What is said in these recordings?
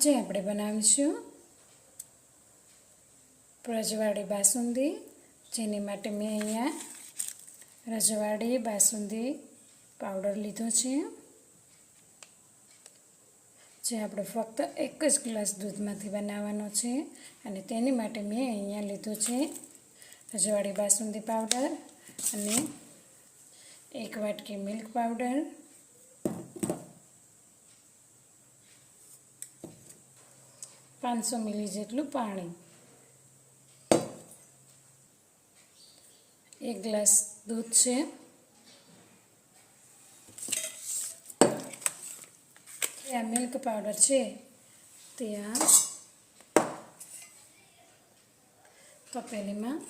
આજે આપણે બનાવીશું રજવાડી બાસુંદી, જેની માટે મેં અહીંયા રજવાડી, બાસુંદી પાવડર લીધો છે. જે આપણે ફક્ત એક જ ગ્લાસ દૂધમાંથી બનાવવાનો છે અને તેની માટે મેં અહીંયા લીધું છે રજવાડી બાસુંદી પાવડર અને એક વાટકી મિલ્ક પાવડર. પાંચસો મિલી જેટલું પાણી. એક ગ્લાસ દૂધ છે. આ મિલ્ક પાવડર છે. તે આ તપેલીમાં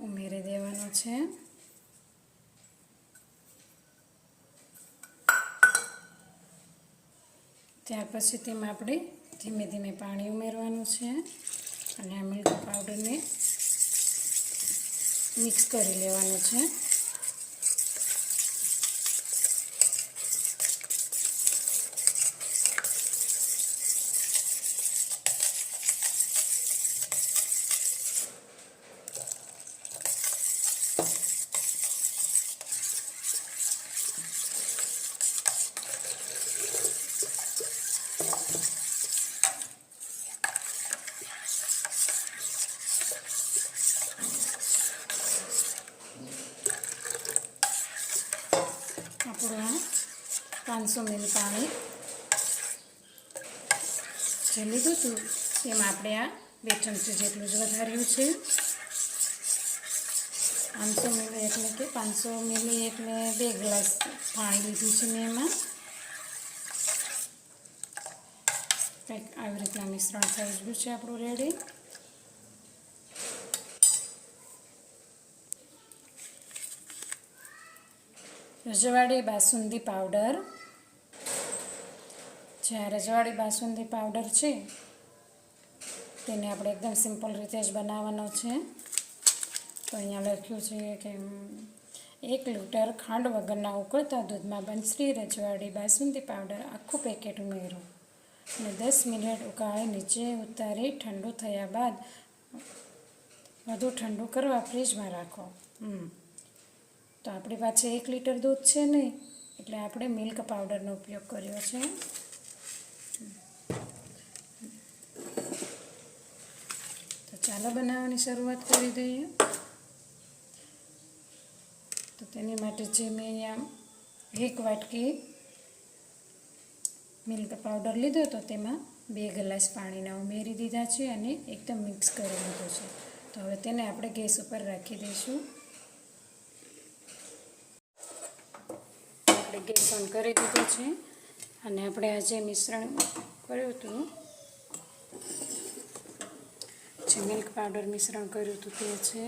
ઉમેરી દેવાનો છે. ત્યાર પછી તેમાં આપણે ધીમે ધીમે પાણી ઉમેરવાનું છે અને આ મિલ્ક પાવડરને મિક્સ કરી લેવાનું છે આપણું આ પાંચસો પાણી જે લીધું હતું. એમાં આપણે આ બે ચમચી જેટલું જ વધાર્યું છે. પાંચસો મિલી એટલે કે પાંચસો મિલી એટલે બે ગ્લાસ પાણી લીધું છે મેં એમાં. કંઈક આવી રીતના મિશ્રણ થઈ ગયું છે આપણું રેડી. રજવાડી બાસુંદી પાવડર. જે આ રજવાડી બાસુંદી પાવડર છે, તેને આપણે એકદમ સિમ્પલ રીતે જ બનાવવાનો છે. તો અહીંયા લખ્યું છે કે, એક લીટર ખાંડ વગરના ઉકળતા દૂધમાં બંસરી રજવાડી બાસુંદી પાવડર આખું પેકેટ ઉમેરો અને દસ મિનિટ ઉકાળી નીચે ઉતારી ઠંડુ થયા બાદ વધુ ઠંડુ કરવા ફ્રીજમાં રાખો. તો આપણી પાસે એક લીટર દૂધ છે નહીં, એટલે આપણે મિલ્ક પાવડરનો ઉપયોગ કર્યો છે. ચાલો બનાવવાની શરૂઆત કરી દઈએ. તો તેની માટે જે મેં અહીંયા એક વાટકી મિલ્ક પાવડર લીધો તો તેમાં બે ગ્લાસ પાણીના ઉમેરી દીધા છે અને એકદમ મિક્સ કરી લીધો છે. તો હવે તેને આપણે ગેસ ઉપર રાખી દઈશું. આપણે ગેસ ઓન કરી દીધો છે અને આપણે આ જે મિશ્રણ કર્યું હતું જે મિલ્ક પાવડર મિશ્રણ કર્યું હતું તે છે.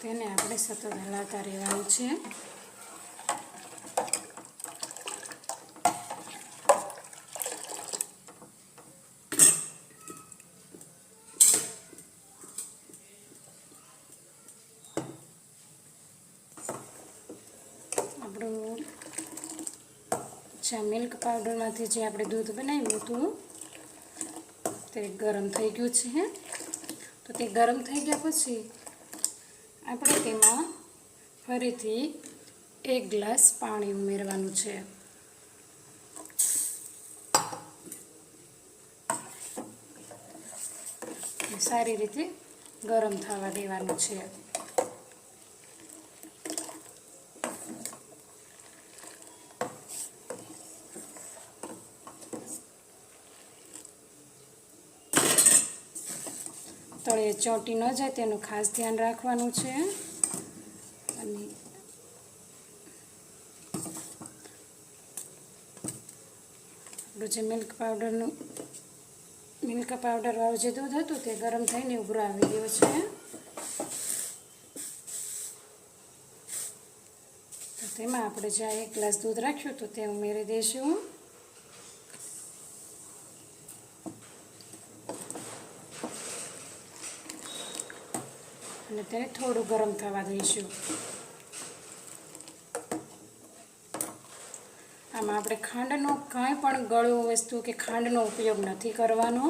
તેને આપણે સતત હલાવતા રહેવાનું છે આપણું જે મિલ્ક પાવડરમાંથી જે આપણે દૂધ બનાવ્યું હતું, તે ગરમ થઈ ગયું છે તો તે ગરમ થઈ ગયા પછી, આપણે તેમાં ફરીથી એક ગ્લાસ પાણી ઉમેરવાનું છે. સારી રીતે ગરમ થવા દેવાનું છે. તળે ચોંટી ન જાય તેનું ખાસ ધ્યાન રાખવાનું છે. અને આપણું જે મિલ્ક પાવડરનું, મિલ્ક પાવડરવાળું જે દૂધ હતું તે ગરમ થઈને ઉભરો આવી ગયો છે. તો તેમાં આપણે જે એક ગ્લાસ દૂધ રાખ્યું હતું તે ઉમેરી દઈશું. તેને થોડું ગરમ થવા દઈશું. આમાં આપણે ખાંડનો કાંઈ પણ ગળ્યું વસ્તુ કે ખાંડનો ઉપયોગ નથી કરવાનો.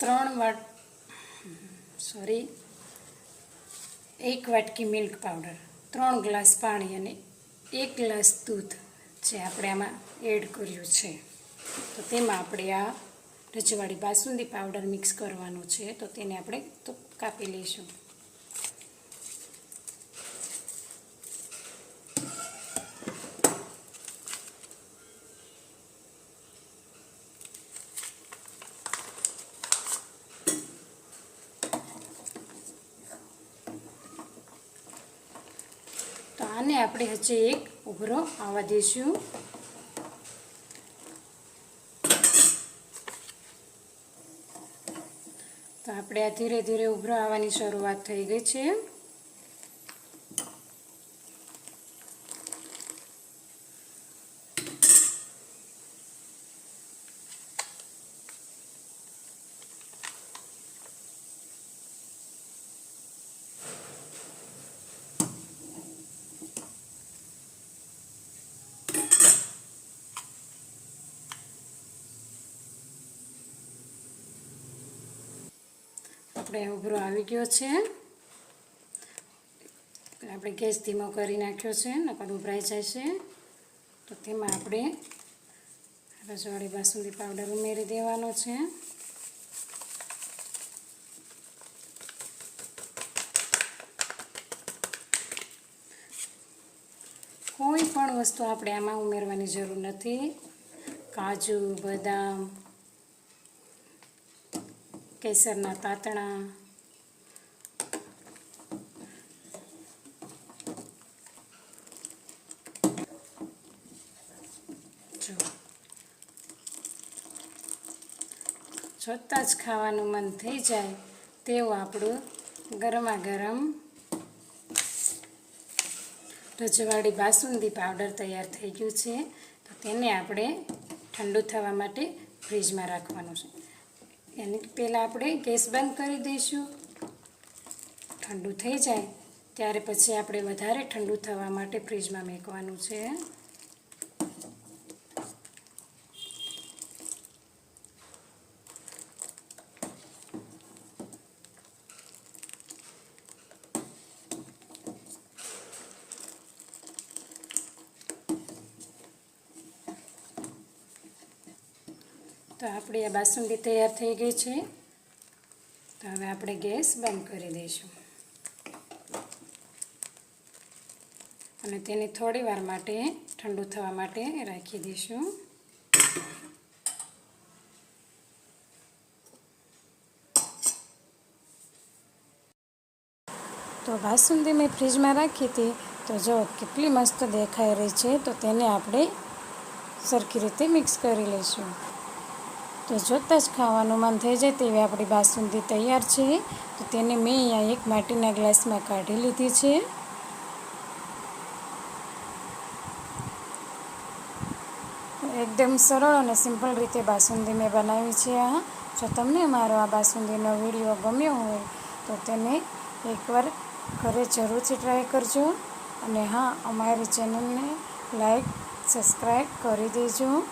ત્રણ વાટ સોરી એક વાટકી મિલ્ક પાવડર, ત્રણ ગ્લાસ પાણી અને એક ગ્લાસ દૂધ. જે આપણે આમાં એડ કર્યું છે. તો તેમાં આપણે આ રજવાડી બાસુંદી પાવડર મિક્સ કરવાનો છે. તો તેને આપણે તો કાપી લઈશું. આને આપણે હજી એક ઉભરો આવવા દઈશું. તો આપણે આ ધીરે ધીરે ઉભરો આવવાની શરૂઆત થઈ ગઈ છે. આપણે ઉભરો આવી ગયો છે. આપણે ગેસ ધીમો કરી નાખ્યો છે, નકર ઉભરાઈ જાય છે તો તેમાં આપણે રજવાડી બાસુંદી પાવડર ઉમેરી દેવાનો છે. કોઈ પણ વસ્તુ આપણે આમાં ઉમેરવાની જરૂર નથી. કાજુ, બદામ કેસરના તાતણા. જોતાં જ ખાવાનું મન થઈ જાય તેવું આપણું ગરમા ગરમ રજવાડી બાસુંદી પાવડર તૈયાર થઈ ગયું છે. તો તેને આપણે ઠંડુ થવા માટે ફ્રીજમાં રાખવાનું છે. એની પહેલાં આપણે ગેસ બંધ કરી દઈશું. ઠંડુ થઈ જાય, ત્યારે પછી આપણે વધારે ઠંડુ થવા માટે ફ્રીજમાં મેકવાનું છે. તો આપણી આ બાસુંદી તૈયાર થઈ ગઈ છે. તો હવે આપણે ગેસ બંધ કરી દઈશું. અને તેને થોડી વાર માટે ઠંડુ થવા માટે રાખી દઈશું. તો બાસુંદી મેં ફ્રીજમાં રાખી હતી. તો જો કેટલી મસ્ત દેખાઈ રહી છે, તો તેને આપણે સરખી રીતે મિક્સ કરી લઈશું. તો જોતાં જ ખાવાનું મન થઈ જાય તેવી આપણી બાસુંદી તૈયાર છે. તો તેને મેં અહીંયા એક માટીના ગ્લાસમાં કાઢી લીધી છે. એકદમ સરળ અને સિમ્પલ રીતે બાસુંદી મેં બનાવી છે આ. જો તમને મારો આ બાસુંદીનો વીડિયો ગમ્યો હોય તો તેને એકવાર ઘરે જરૂરથી ટ્રાય કરજો. અને હા, અમારી ચેનલને લાઈક, સબસ્ક્રાઈબ કરી દેજો.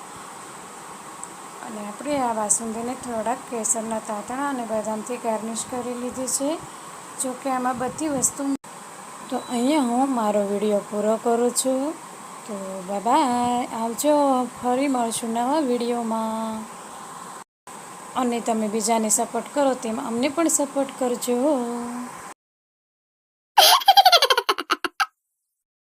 અને આપણે આ બાસુંદીને થોડાક કેસરના તાતણા અને બદામથી ગાર્નિશ કરી લીધી છે. જો કે આમાં બધી વસ્તુ તો અહીંયા હું મારો વીડિયો પૂરો કરું છું. તો બાય આવજો, ફરી મળશું નવા વિડીયોમાં. અને તમે બીજાને સપોર્ટ કરો તેમ અમને પણ સપોર્ટ કરજો.